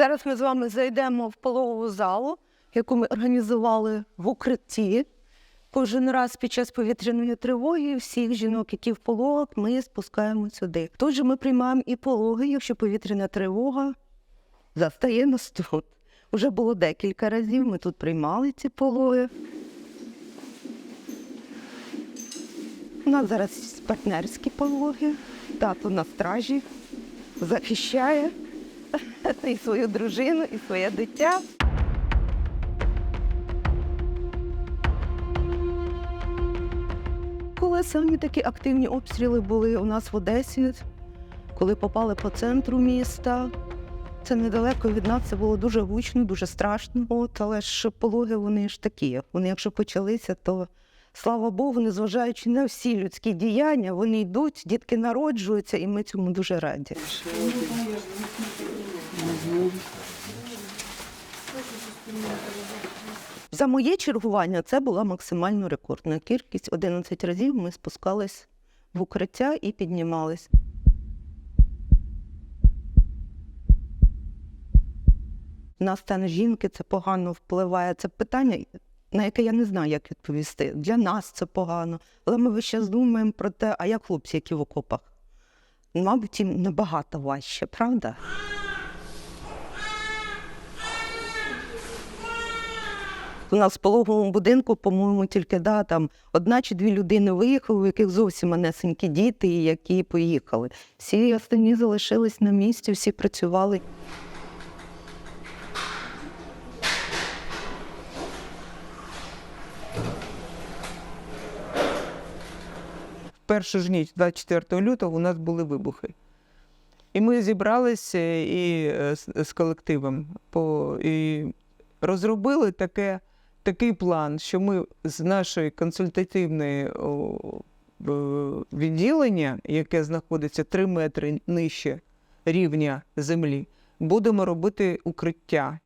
Зараз ми з вами зайдемо в пологову залу, яку ми організували в укритті. Кожен раз під час повітряної тривоги всіх жінок, які в пологах, ми спускаємо сюди. Тут же ми приймаємо і пологи, якщо повітряна тривога застає нас тут. Уже було декілька разів. Ми тут приймали ці пологи. У нас зараз партнерські пологи. Тато на стражі захищає і свою дружину, і своє дитя. Коли самі такі активні обстріли були у нас в Одесі, коли попали по центру міста, це недалеко від нас, це було дуже гучно, дуже страшно. От, але ж пологи вони ж такі. Вони, якщо почалися, то слава Богу, незважаючи на всі людські діяння, вони йдуть, дітки народжуються, і ми цьому дуже раді. За моє чергування це була максимально рекордна кількість. 11 разів ми спускались в укриття і піднімались. На стан жінки це погано впливає. Це питання, на яке я не знаю, як відповісти. Для нас це погано. Але ми весь час думаємо про те, а як хлопці, які в окопах? Мабуть, їм набагато важче, правда? У нас в пологовому будинку, по-моєму, тільки да, там одна чи дві людини виїхали, у яких зовсім манесенькі діти, які поїхали. Всі останні залишились на місці, всі працювали. Першу ж ніч, 24 лютого, у нас були вибухи. І ми зібралися і е, з колективом по, і розробили таке, такий план, що ми з нашої консультативної відділення, яке знаходиться 3 метри нижче рівня землі, будемо робити укриття.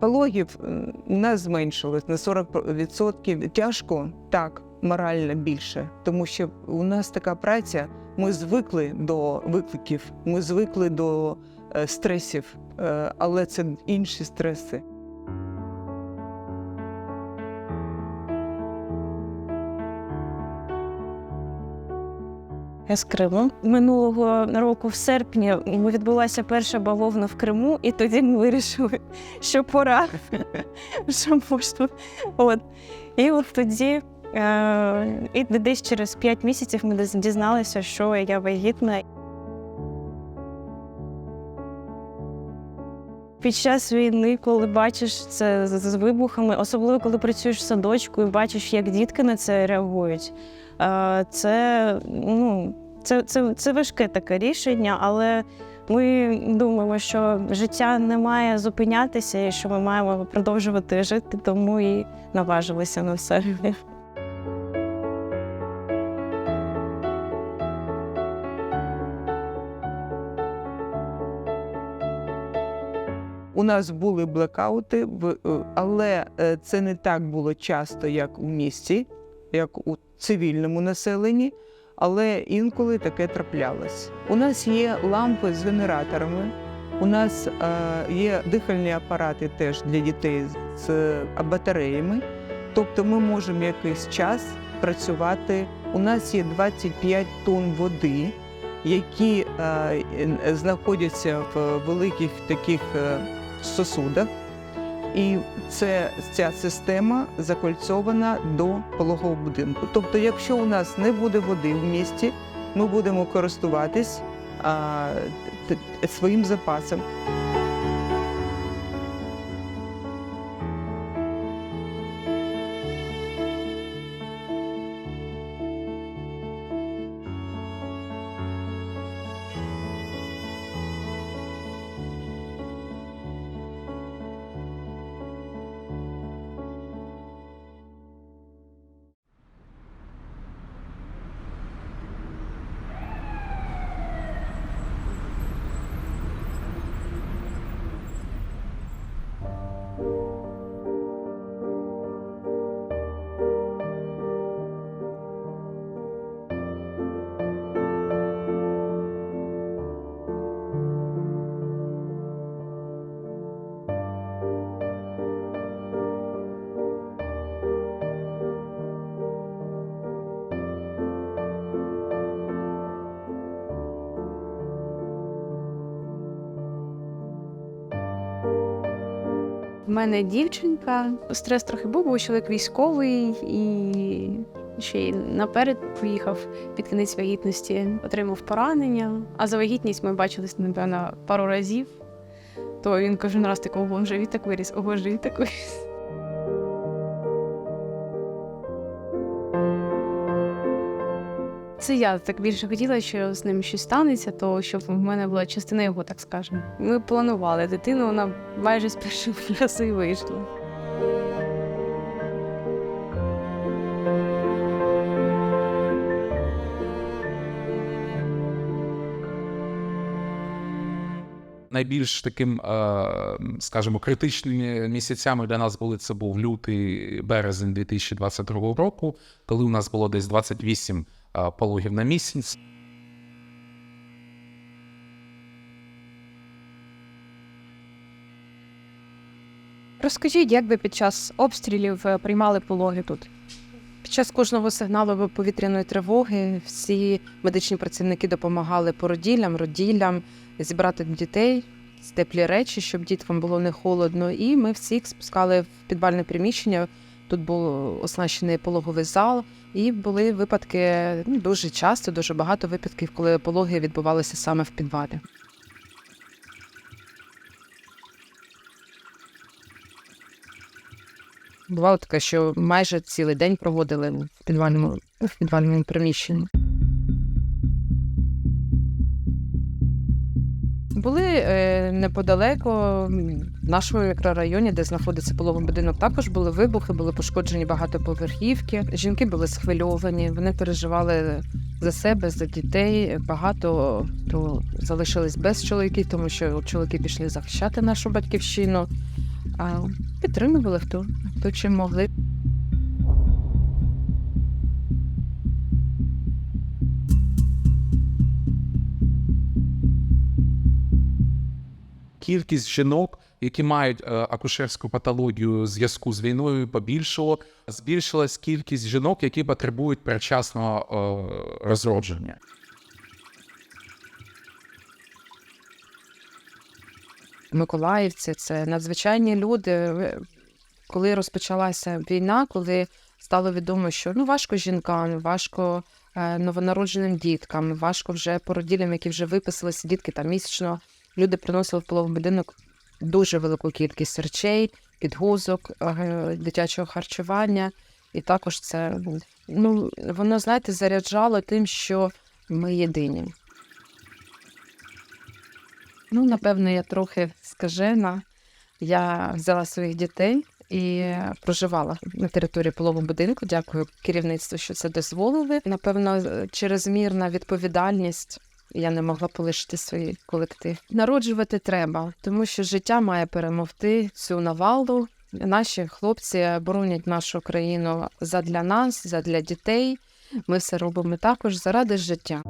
Пологів нас зменшилось на 40%. Тяжко так, морально більше, тому що у нас така праця. Ми звикли до викликів, ми звикли до стресів, е, але це інші стреси. Я з Криму. Минулого року, в серпні, відбулася перша бавовна в Криму, і тоді ми вирішили, що пора, що можна. От. І от тоді, е, і десь через 5 місяців ми діз- дізналися, що я вагітна. Під час війни, коли бачиш це з вибухами, особливо коли працюєш садочку і бачиш, як дітки на це реагують, е, це, ну, це, це, це важке таке рішення, але ми думаємо, що життя не має зупинятися і що ми маємо продовжувати жити, тому і наважилися на все. У нас були блекаути, е, але е, це не так було часто, як у місті, як у цивільному населенні. Але інколи таке траплялось. У нас є лампи з генераторами, у нас е, є дихальні апарати теж для дітей з- батареями. Тобто ми можемо якийсь час працювати. У нас є 25 тонн води, які знаходяться в великих таких сосудах. І це, ця система закольцована до пологового будинку. Тобто, якщо у нас не буде води в місті, ми будемо користуватись а, своїм запасом. В мене дівчинка. Стрес трохи був, бо чоловік військовий і ще й наперед поїхав під кінець вагітності, отримав поранення. А за вагітність ми бачились, напевно, пару разів. То він кожен раз такий, ого, живіт так виріс, ого, живіт так виріс. Це я так більше хотіла, що з ним щось станеться, то щоб в мене була частина його, так скажемо. Ми планували дитину, вона майже з першого разу і вийшла. Найбільш таким, е, скажімо, критичними місяцями для нас були це був лютий березень 2022 року, коли у нас було десь 28 е, пологів на місяць. Розкажіть, як ви під час обстрілів е, приймали пологи тут? Під час кожного сигналу повітряної тривоги всі медичні працівники допомагали породіллям, роділлям зібрати дітей, теплі речі, щоб діткам було не холодно. І ми всіх спускали в підвальне приміщення. Тут був оснащений пологовий зал, і були випадки ну, дуже часто, дуже багато випадків, коли пологи відбувалися саме в підвалі. Бувало таке, що майже цілий день проводили в підвальному, в підвальному приміщенні. Були е, неподалеко в нашому мікрорайоні, де знаходиться пологовий будинок, також були вибухи, були пошкоджені багатоповерхівки. Жінки були схвильовані, вони переживали за себе, за дітей. Багато хто залишились без чоловіків, тому що чоловіки пішли захищати нашу батьківщину. А підтримували хто, хто чим могли. Кількість жінок, які мають е, акушерську патологію в зв'язку з війною, побільшало. Збільшилась кількість жінок, які потребують передчасного е, розродження. Миколаївці це надзвичайні люди. Коли розпочалася війна, коли стало відомо, що ну важко жінкам, важко е, новонародженим діткам, важко вже породілям, які вже виписалися, дітки там місячно. Люди приносили в пологовий будинок дуже велику кількість речей, підгузок, е, дитячого харчування. І також це ну воно, знаєте, заряджало тим, що ми єдині. Ну, напевно, я трохи скажена. Я взяла своїх дітей і проживала на території полового будинку. Дякую керівництву, що це дозволили. Напевно, чрезмірна відповідальність. Я не могла полишити свій колектив. Народжувати треба, тому що життя має перемогти цю навалу. Наші хлопці боронять нашу країну задля нас, задля дітей. Ми все робимо також заради життя.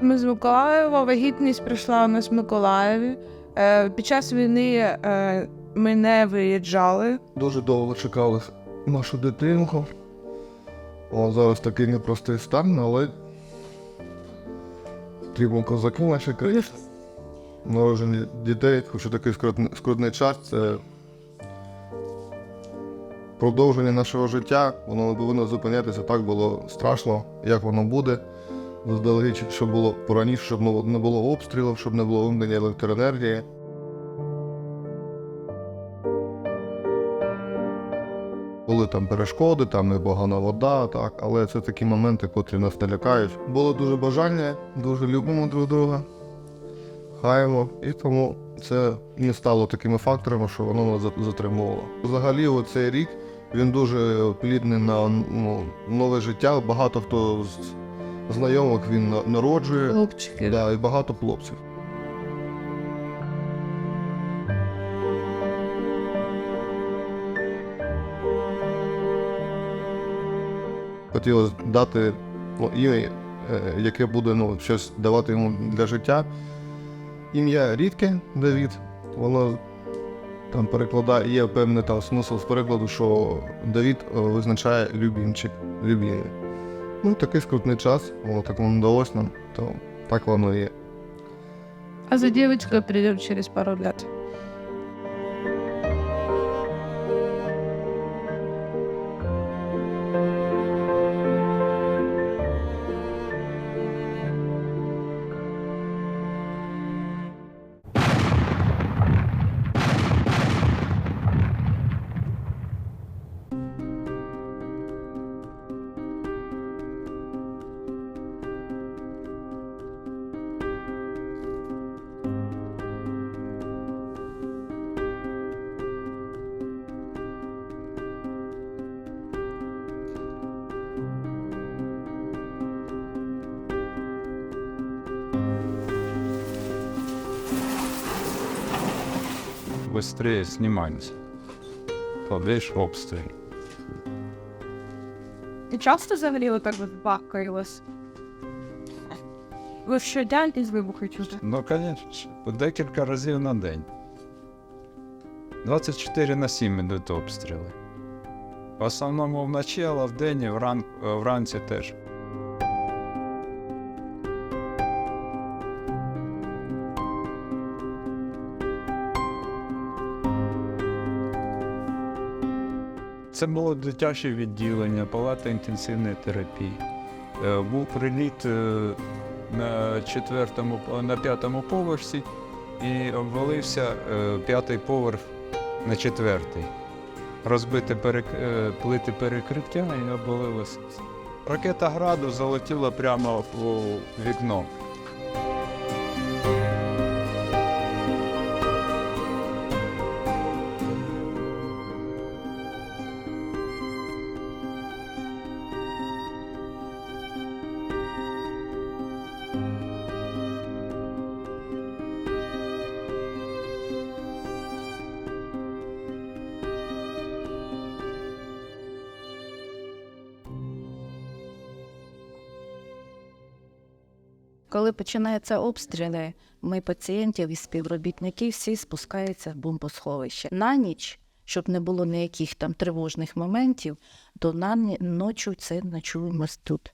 Ми з Миколаєва. Вагітність прийшла у нас в Миколаєві. Е, Під час війни е, ми не виїжджали. Дуже довго чекали нашу дитинку. О, зараз такий непростий стан, але потрібно козаки наші країни. Народження дітей, хоч такий скрутний, скрутний час, це продовження нашого життя. Воно не повинно зупинятися. Так було страшно, як воно буде. Заздалегідь, щоб було пораніше, щоб не було обстрілів, щоб не було вимкнення електроенергії. Там перешкоди, там і погана вода, так, але це такі моменти, котрі нас не лякають. Було дуже бажання, дуже любимо друг друга, хаємо, і тому це не стало такими факторами, що воно нас затримувало. Взагалі, оцей рік він дуже плідний на ну, нове життя. Багато хто з знайомих він народжує, Хлопчики. да, і багато хлопців. Хотілося дати ну, ім'я, е, яке буде ну, щось давати йому для життя. Ім'я рідке Давід, воно там перекладає, є певний там смисл з перекладу, що Давід е, визначає любімчик, любімий. Ну, такий скрутний час, воно так воно вдалося нам, то Так воно і є. А за дівчинкою прийдемо через пару лет. Быстрее снимаемся. Побіж обстріл. І часто взагалі отак от бахкаєлось? Ви щодня якісь вибухи чути? Ну, звісно, декілька разів на день. 24 на 7 ідуть обстріли. В основному вночі, але вдень і вран... вранці теж. Це було дитяче відділення, палата інтенсивної терапії. Е, Був приліт е, на четвертому, на п'ятому поверсі і обвалився е, п'ятий поверх на четвертий. Розбити перек... плити перекриття і обвалилося. Ракета граду залетіла прямо у вікно. Коли починаються обстріли, ми пацієнтів і співробітників всі спускаються в бомбосховище. На ніч, щоб не було ніяких там тривожних моментів, то на ночі це ночуємо тут.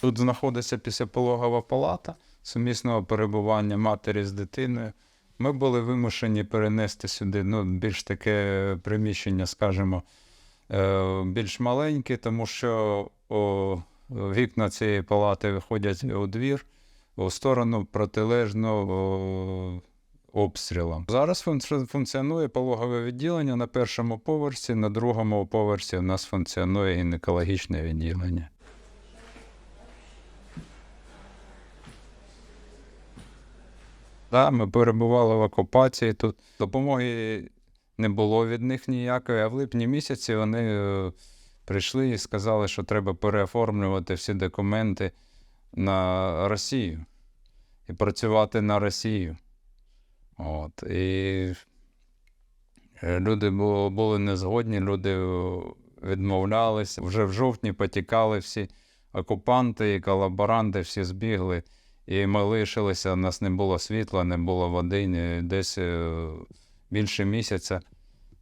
Тут знаходиться післяпологова палата сумісного перебування матері з дитиною. Ми були вимушені перенести сюди ну, більш таке приміщення, скажімо, е, більш маленьке, тому що вікна цієї палати виходять у двір у сторону протилежну о, обстрілам. Зараз функціонує пологове відділення на першому поверсі, на другому поверсі у нас функціонує гінекологічне відділення. Да, ми перебували в окупації тут. Допомоги не було від них ніякої, а в липні місяці вони е, прийшли і сказали, що треба переоформлювати всі документи на Росію і працювати на Росію. От. І е, люди бу- були незгодні, люди е, відмовлялися. Вже в жовтні потікали всі окупанти і колаборанти, всі збігли. І ми лишилися, у нас не було світла, не було води, десь е, більше місяця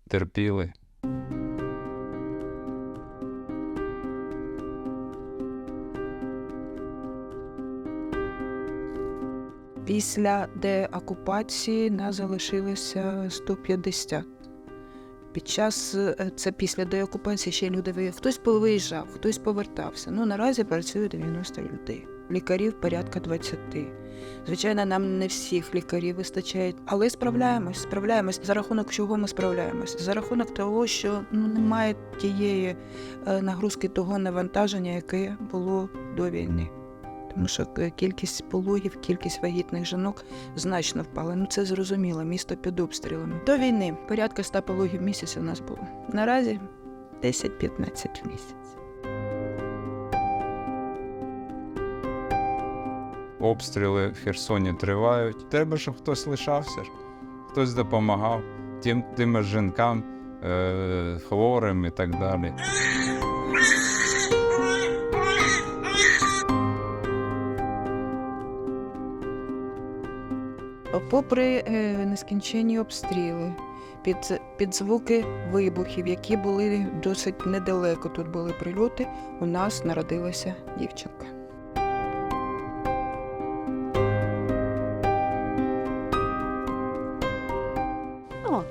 терпіли. Після деокупації нас залишилося 150. Під час е, це після деокупації ще люди виїхали. Хтось виїжджав, хтось повертався. Ну наразі працює 90 людей. Лікарів порядка 20. Звичайно, нам не всіх лікарів вистачає, але справляємось, справляємось. За рахунок чого ми справляємось? За рахунок того, що ну немає тієї е, нагрузки того навантаження, яке було до війни. Тому що е, кількість пологів, кількість вагітних жінок значно впала. Ну це зрозуміло, місто під обстрілами. До війни порядка 100 пологів місяць у нас було. Наразі 10-15 в місяць. Обстріли в Херсоні тривають. Треба, щоб хтось лишався, хтось допомагав тим, тим жінкам, е, хворим і так далі. Попри е, нескінченні обстріли, під, під звуки вибухів, які були досить недалеко. Тут були прильоти. У нас народилася дівчинка. О,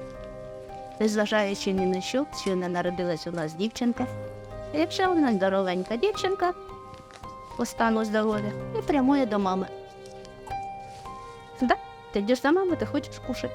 незважаючи ні на що, що не народилась у нас дівчинка. Якщо у нас здоровенька дівчинка по стану здоров'я і прямує до мами. Да, идешь сама, за ты хочешь кушать.